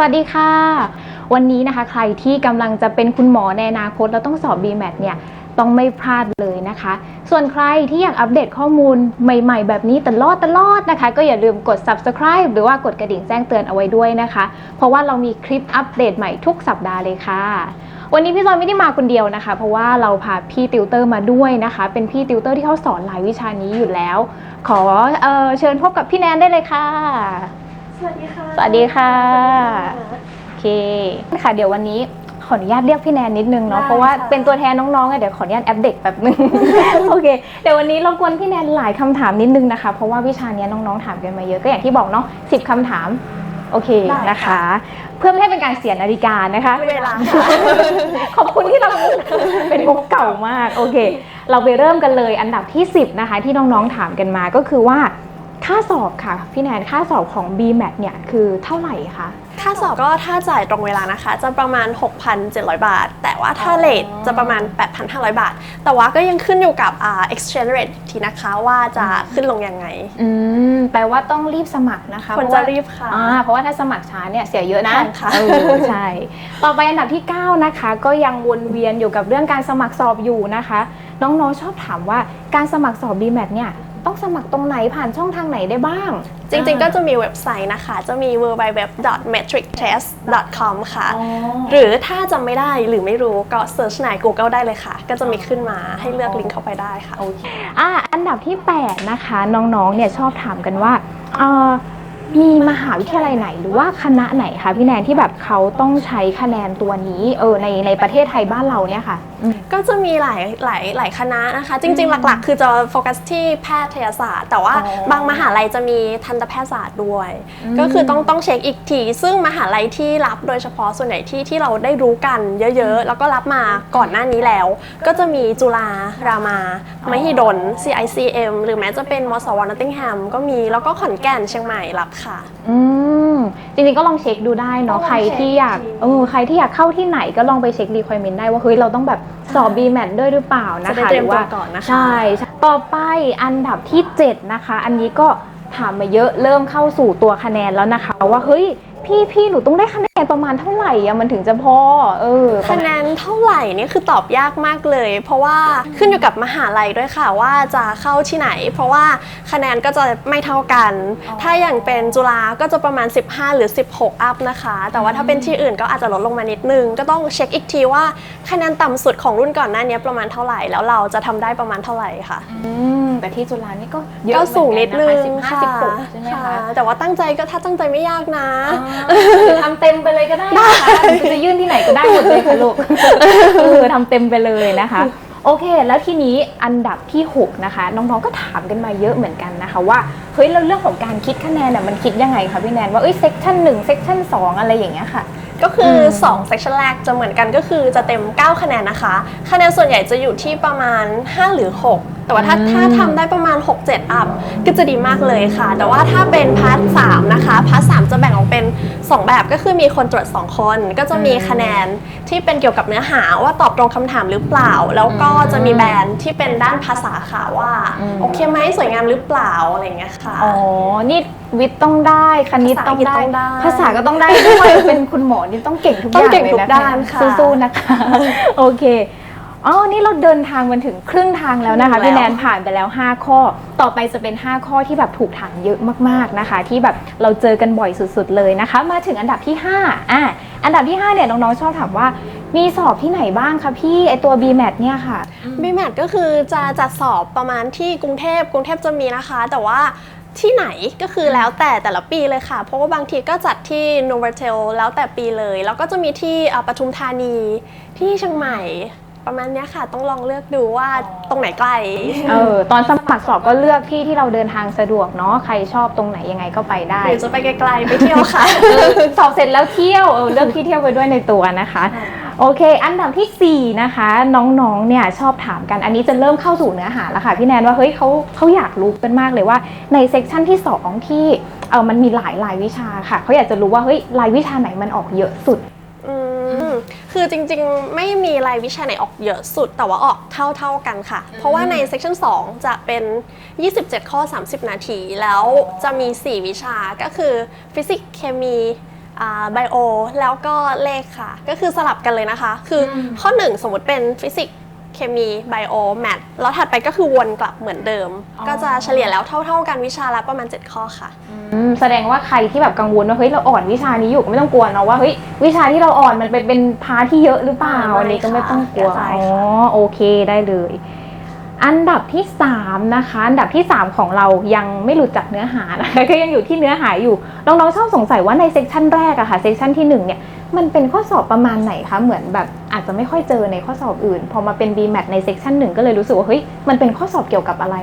วัสดีค่ะ วันนี้นะคะใครที่กำลังจะเป็นคุณหมอในอนาคตแล้วต้องสอบ BMAT เนี่ยต้องไม่พลาดเลยนะคะ ส่วนใครที่อยากอัปเดตข้อมูลใหม่ๆ แบบนี้ตลอดตลอดนะคะ ก็อย่าลืมกด subscribe หรือว่ากดกระดิ่งแจ้งเตือนเอาไว้ด้วยนะคะ เพราะว่าเรามีคลิปอัปเดตใหม่ทุกสัปดาห์เลยค่ะ วันนี้พี่จอยไม่ได้มาคนเดียวนะคะ เพราะว่าเราพาพี่ติวเตอร์มาด้วยนะคะ เป็นพี่ติวเตอร์ที่เขาสอนหลายวิชานี้อยู่แล้ว ขอเออเชิญพบกับพี่แนนได้เลยค่ะ สวัสดีค่ะ สวัสดีค่ะโอเคค่ะเดี๋ยววันนี้ขออนุญาตเรียกพี่แนนนิดนึงเนาะได้เพราะว่าค่ะ เป็นตัวแทนน้องๆอะเดี๋ยวขออนุญาตแอปเด็กแบบนึง โอเคเดี๋ยววันนี้รบกวนพี่แนนหลายคำถามนิดนึงนะคะ เพราะว่าวิชาเนี้ยน้องๆถามกันมาเยอะก็อย่างที่บอกเนาะสิบคำถามโอเคได้ค่ะนะคะ เพื่อไม่ให้เป็นการเสียนาฬิกานะคะ เวลาค่ะขอบคุณที่เราเป็นมุกเก่ามาก โอเค เราไปเริ่มกันเลยอันดับที่ 10 นะคะ ที่น้องๆถามกันมาก็คือว่า ค่าสอบค่ะพี่แนนค่าสอบของ BMAT เนี่ยคือเท่าไหร่คะ ค่าสอบก็ถ้าจ่ายตรงเวลานะคะ จะประมาณ 6,700 บาท แต่ว่าถ้าอ๋อเลทจะประมาณ 8,500 บาท แต่ว่าก็ยังขึ้นอยู่กับอ่า exchange rate ทีนะคะว่าจะขึ้นลงยังไง อืมแปลว่าต้องรีบสมัครนะคะควรเพาจะว่ารีบค่ะอ่าเพราะว่าถ้าสมัครช้าเนี่ยเสียเยอะนะใช่ค่ะเออใช่ ต่อไปอันดับที่ 9 นะคะ ก็ยังวนเวียนอยู่กับเรื่องการสมัครสอบอยู่นะคะ น้องๆชอบถามว่าการสมัครสอบ BMAT เนี่ย ต้องสมัครตรงไหนผ่านช่องทางไหนได้บ้าง จริงๆ ก็จะมีเว็บไซต์นะคะ จะมี www.metrictest.com ค่ะอ๋อหรือถ้าจำไม่ได้หรือไม่รู้ก็ search ใน Google ได้เลยค่ะ ก็จะมีขึ้นมาให้เลือกลิงก์เข้าไปได้ค่ะ โอเค อะ อันดับที่ 8 นะคะ น้องๆ เนี่ยชอบถามกันว่าเอ่อ มีมหาวิทยาลัยไหนหรือว่าคณะไหนคะพี่แนนที่แบบเขาต้องใช้คะแนนตัวนี้เออในในประเทศไทยบ้านเราเนี่ยค่ะอืมก็จะมีหลายหลายหลายคณะนะคะ จริง ๆ หลักๆ คือจะโฟกัสที่แพทยศาสตร์ แต่ว่าอ๋อบางมหาลัยจะมีทันตแพทยศาสตร์ด้วยอืมก็คือต้องต้องเช็คอีกที ซึ่งมหาลัยที่รับโดยเฉพาะส่วนใหญ่ที่ที่เราได้รู้กันเยอะๆ แล้วก็รับมาก่อนหน้านี้แล้ว ก็จะมีจุฬารามา มหิดล CICM หรือแม้จะเป็นมสว นอตติงแฮมก็มีแล้วก็ขอนแก่นเชียงใหม่รับค่ะ อืมจริงๆก็ลองเช็คดูได้เนาะก็ลองใครที่อยากเช็คอีกทีเออใครที่อยากเข้าที่ไหนก็ลองไปเช็ค requirement ได้ว่าเฮ้ยเราต้องแบบสอบ BMAT ด้วยหรือเปล่านะจะได้คะเตรียมหว่าตัวก่อนนะคะ ใช่ใช่ต่อไปอันดับที่ 7 นะคะ อันนี้ก็ถามมาเยอะเริ่มเข้าสู่ตัวคะแนนแล้วนะคะ ว่าเฮ้ยพี่พี่หนูต้องได้คะแนน ประมาณเท่าไหร่อะมันถึงจะพอ เออปคะระแนมาณนเท่าไหร่นี่คือตอบยากมากเลย เพราะว่าขึ้นอยู่กับมหาลัยด้วยค่ะว่าจะเข้าที่ไหน เพราะว่าคะแนนก็จะไม่เท่ากันอ๋อถ้าอย่างเป็นจุฬาก็จะประมาณ 15 หรือ 16 อัพนะคะ แต่ว่าถ้าเป็นที่อื่นก็อาจจะลดลงมานิดนึง ก็ต้องเช็คอีกทีว่าคะแนนต่ำสุดของรุ่นก่อนหน้านี้ประมาณเท่าไหร่ แล้วเราจะทำได้ประมาณเท่าไหร่ค่ะอืม แต่ที่จุฬานี่ก็เยอะก็สูงนิดนึงสิบห้าค่ะสิบหกใช่ไหมค่ะคะแต่ว่าตั้งใจก็ถ้าตั้งใจไม่ยากนะคือทำเต็มไปเลยก็ได้นะคะจะยื่นที่ไหนก็ได้หมดเลยค่ะลูกเออทำเต็มไปเลยนะคะโอเค แล้วทีนี้อันดับที่ 6 นะคะ น้องๆก็ถามกันมาเยอะเหมือนกันนะคะ ว่าเฮ้ยแล้วเรื่องของการคิดคะแนนน่ะมันคิดยังไงคะพี่แนนว่าเอ้ยเซกชันหนึ่งเซกชันสองอะไรอย่างเงี้ยค่ะ ก็คืออม2 section แรกจะเหมือนกันก็คือจะเต็ม 9 คะแนนนะคะ คะแนนส่วนใหญ่จะอยู่ที่ประมาณ 5 หรือ 6 แต่ว่าถ้าอืมถ้าทำได้ประมาณ 6 7 อัพก็จะดีมากเลยค่ะ แต่ว่าถ้าเป็นพาร์ท3นะคะพาร์ท3จะแบ่งออกเป็น 2 แบบก็คือมีคนตรวจ 2 คน ก็จะมีคะแนนที่เป็นเกี่ยวกับเนื้อหาว่าตอบตรงคำถามหรือเปล่า แล้วก็จะมีแบรนด์ที่เป็นด้านภาษาค่ะว่าอืมโอเคไหมสวยงามหรือเปล่าอะไรอย่างเงี้ยค่ะ อ๋อ นี่วิทย์ต้องได้ คณิตต้องได้ ภาษาอังกฤษต้องได้ภาษาก็ต้องได้ด้วยเป็นคุณหมอนี่ต้องเก่งทุกอต้องย่างเก่งเลยทุกนะคะด้านค่ะสู้ๆนะคะ โอเค อ๋อ นี่เราเดินทางมาถึงครึ่งทางแล้วนะคะครึ่งแล้วพี่แนนผ่านไปแล้ว 5 ข้อ ต่อไปจะเป็น 5 ข้อที่แบบถูกถามเยอะมากๆนะคะ ที่แบบเราเจอกันบ่อยสุดๆเลยนะคะ มาถึงอันดับที่5อะอันดับที่5เนี่ยน้องๆชอบถามว่ามีสอบที่ไหนบ้างคะพี่ไอตัว BMAT เนี่ยค่ะบีแมทก็คือจะจัดสอบประมาณที่กรุงเทพกรุงเทพจะมีนะคะ แต่ว่าที่ไหนก็คือแล้วแต่แต่ละปีเลยค่ะ เพราะว่าบางทีก็จัดที่ n o v a t e l แล้วแต่ปีเลย แล้วก็จะมีที่อ่าปทุมธานีที่เชียงใหม่ ประมาณเนี้ยค่ะ ต้องลองเลือกดูว่าตรงไหนใกล้ เออตอนสมัครสอบก็เลือกที่ที่เราเดินทางสะดวกเนาะใครชอบตรงไหนยังไงก็ไปได้หรือจะไปไกลๆไปเที่ยวค่ะ สอบเสร็จแล้วเที่ยวเออเลือกที่เที่ยวไปด้วยในตัวนะคะ โอเค อันดับทีสี่4 นะคะ น้องๆเนี่ยชอบถามกันอันนี้จะเริ่มเข้าสู่เนื้อหาแล้วค่ะพี่แนนว่าเฮ้ยเขาเขาอยากรู้กันมากเลยว่าในเซกชันที่ 2 ที่เออมันมีหลายรายวิชาค่ะเขาอยากจะรู้ว่าเฮ้ยรายวิชาไหนมันออกเยอะสุดอืม คือจริงๆ ไม่มีรายวิชาไหนออกเยอะสุด แต่ว่าออกเท่าๆกันค่ะ เพราะว่าใน section 2จะเป็น 27 ข้อ 30 นาที แล้วจะมี 4 วิชาก็คือฟิสิกส์เคมีไบโอแล้วก็เลขค่ะ ก็คือสลับกันเลยนะคะ คืออมข้อ 1 สมมติเป็นฟิสิกส์ เคมีไบโอแมทแล้วถัดไปก็คือวนกลับเหมือนเดิม อ๋อ ก็จะเฉลี่ยแล้วเท่า ๆกันวิชาละประมาณ 7 ข้อค่ะ อืมแสดงว่าใครที่แบบกังวลว่าเฮ้ยเราอ่อนวิชานี้อยู่ก็ไม่ต้องกลัวเนาะว่าเฮ้ยวิชาที่เราอ่อนมันเป็นเป็นพาร์ทที่เยอะหรือเปล่าอ่าไม่อันนี้ก็ไม่ต้องกลัวค่ะอ๋อโอเคได้เลย อันดับที่สามนะคะ อันดับที่สามของเรายังไม่หลุดจากเนื้อหานะคะก็ยังอยู่ที่เนื้อหาอยู่น้องๆชอบสงสัยว่าในเซสชันแรกอะค่ะเซสชันที่หนึ่งเนี่ยมันเป็นข้อสอบประมาณไหนคะ เหมือนแบบอาจจะไม่ค่อยเจอในข้อสอบอื่น พอมาเป็น BMAT ในเซสชันหนึ่งก็เลยรู้สึกว่าเฮ้ยมันเป็นข้อสอบเกี่ยวกับอะไร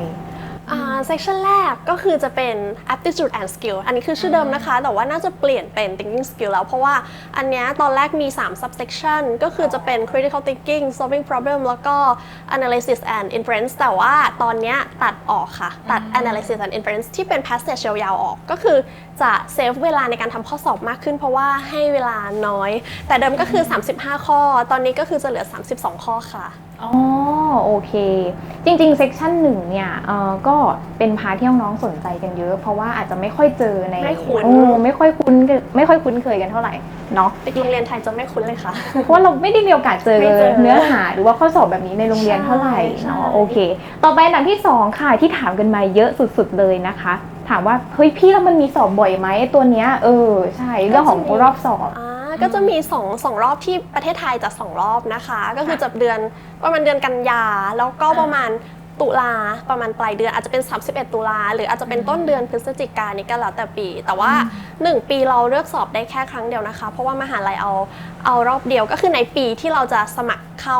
อ่า section แรกก็คือจะเป็น aptitude and skill อันนี้คือชื่อเดิมนะคะ แต่ว่าน่าจะเปลี่ยนเป็น thinking skill แล้ว เพราะว่าอันเนี้ยตอนแรกมี 3 subsection ก็คือจะเป็น critical thinking solving problem แล้วก็ analysis and inference แต่ว่าตอนเนี้ยตัดออกค่ะ ตัด analysis and inference ที่เป็น passage ยาวๆออก ก็คือจะเซฟเวลาในการทำข้อสอบมากขึ้น เพราะว่าให้เวลาน้อย แต่เดิมก็คือ 35 ข้อ ตอนนี้ก็คือจะเหลือ 32 ข้อค่ะอ๋อ โอเค จริงๆเซกชันหนึ่งเนี่ยเอ่อก็เป็นพาร์ทที่น้องๆสนใจกันเยอะ เพราะว่าอาจจะไม่ค่อยเจอในไม่คุ้นโอ้ไม่ค่อยคุ้นไม่ค่อยคุ้นเคยกันเท่าไหร่เนาะเด็กโรงเรียนไทยจะไม่คุ้นเลยค่ะ เพราะว่าเราไม่ได้มีโอกาสเจอไม่เจอเนื้อหาหรือว่าข้อสอบแบบนี้ในโรงเรียนเท่าไหร่ใช่เนาะใช่โอเค ต่อไปอันดับที่สองค่ะที่ถามกันมาเยอะสุดๆเลยนะคะ ถามว่าเฮ้ยพี่แล้วมันมีสอบบ่อยไหมตัวเนี้ยเออใช่เรื่องของรอบสอบ อ่าก็จะมี2งสองรอบที่ประเทศไทยจะสองรอบนะคะ ก็คือจะเดือนประมาณเดือนกันยา แล้วก็ประมาณตุลาประมาณปลายเดือนอาจจะเป็น 31 ตุลาหรืออาจจะเป็นต้นเดือนพฤศจิกายนนี่ก็แล้วแต่ปี แต่ว่า 1 ปีเราเลือกสอบได้แค่ครั้งเดียวนะคะ เพราะว่ามหาลัยเอาเอารอบเดียวก็คือในปีที่เราจะสมัครเข้า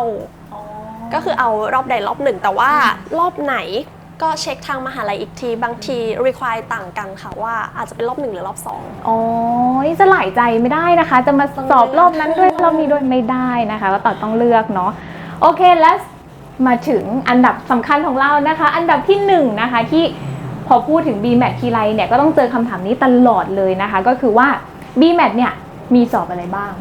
ก็คือเอารอบใดรอบหนึ่ง แต่ว่ารอบไหน ก็เช็คทางมหาลัยอีกที บางที require ต่างกันค่ะว่าอาจจะเป็นรอบหนึ่งหรือรอบสอง อ๋อนี่จะหลายใจไม่ได้นะคะ จะมาสอบรอบนั้นด้วยรอบนี้ด้วยไม่ได้นะคะก็ต่อต้องเลือกเนาะโอเคแล้วมาถึงอันดับสำคัญของเรานะคะ อันดับที่หนึ่งนะคะที่พอพูดถึง BMAT ทีไรเนี่ยก็ต้องเจอคำถามนี้ตลอดเลยนะคะ ก็คือว่า BMAT เนี่ยมีสอบอะไรบ้าง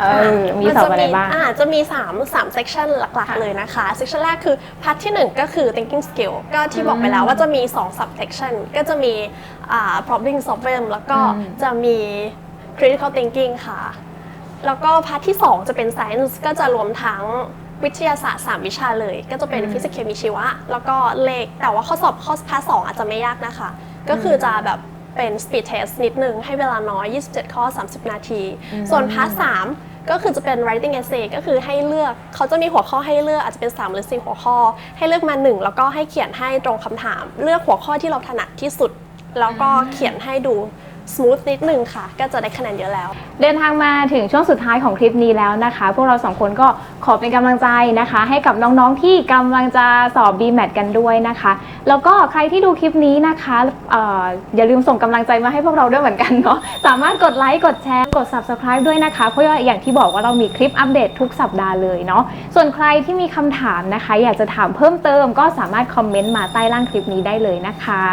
เออมีสอบอะไรบ้างอ่าจะมี3 3 section หลักๆ เลยนะคะ section แรกคือ part ที่ 1 ก็คือ thinking skill ก็ที่บอกไปแล้วว่าจะมี 2 sub section ก็จะมีอ่า problem solving แล้วก็อืมจะมี critical thinking ค่ะ แล้วก็พาร์ทที่ 2 จะเป็น science ก็จะรวมทั้งวิทยาศาสตร์ 3 วิชาเลย ก็จะเป็นฟิสิกส์เคมีชีวะ แล้วก็เลข แต่ว่าข้อสอบข้อพาร์ทสองอาจจะไม่ยากนะคะ ก็คือจะแบบเป็น speed test นิดนึง ให้เวลาน้อย 27 ข้อ 30 นาที ส่วนพาร์ทสาม ก็คือจะเป็น writing essay ก็คือให้เลือกเขาจะมีหัวข้อให้เลือกอาจจะเป็น 3 หรือ 4 หัวข้อ ให้เลือกมา 1 แล้วก็ให้เขียนให้ตรงคำถาม เลือกหัวข้อที่เราถนัดที่สุด แล้วก็เขียนให้ดู smooth นิดหนึ่งค่ะ ก็จะได้คะแนนเยอะแล้ว เดินทางมาถึงช่วงสุดท้ายของคลิปนี้แล้วนะคะ พวกเราสองคนก็ขอเป็นกำลังใจนะคะ ให้กับน้องๆที่กำลังจะสอบ BMAT กันด้วยนะคะ แล้วก็ใครที่ดูคลิปนี้นะคะเอออย่าลืมส่งกำลังใจมาให้พวกเราด้วยเหมือนกันเนาะสามารถกดไลค์กดแชร์กด subscribe ด้วยนะคะ เพราะว่าอย่างที่บอกว่าเรามีคลิปอัปเดตทุกสัปดาห์เลยเนาะส่วนใครที่มีคำถามนะคะ อยากจะถามเพิ่มเติมก็สามารถคอมเมนต์มาใต้ล่างคลิปนี้ได้เลยนะคะ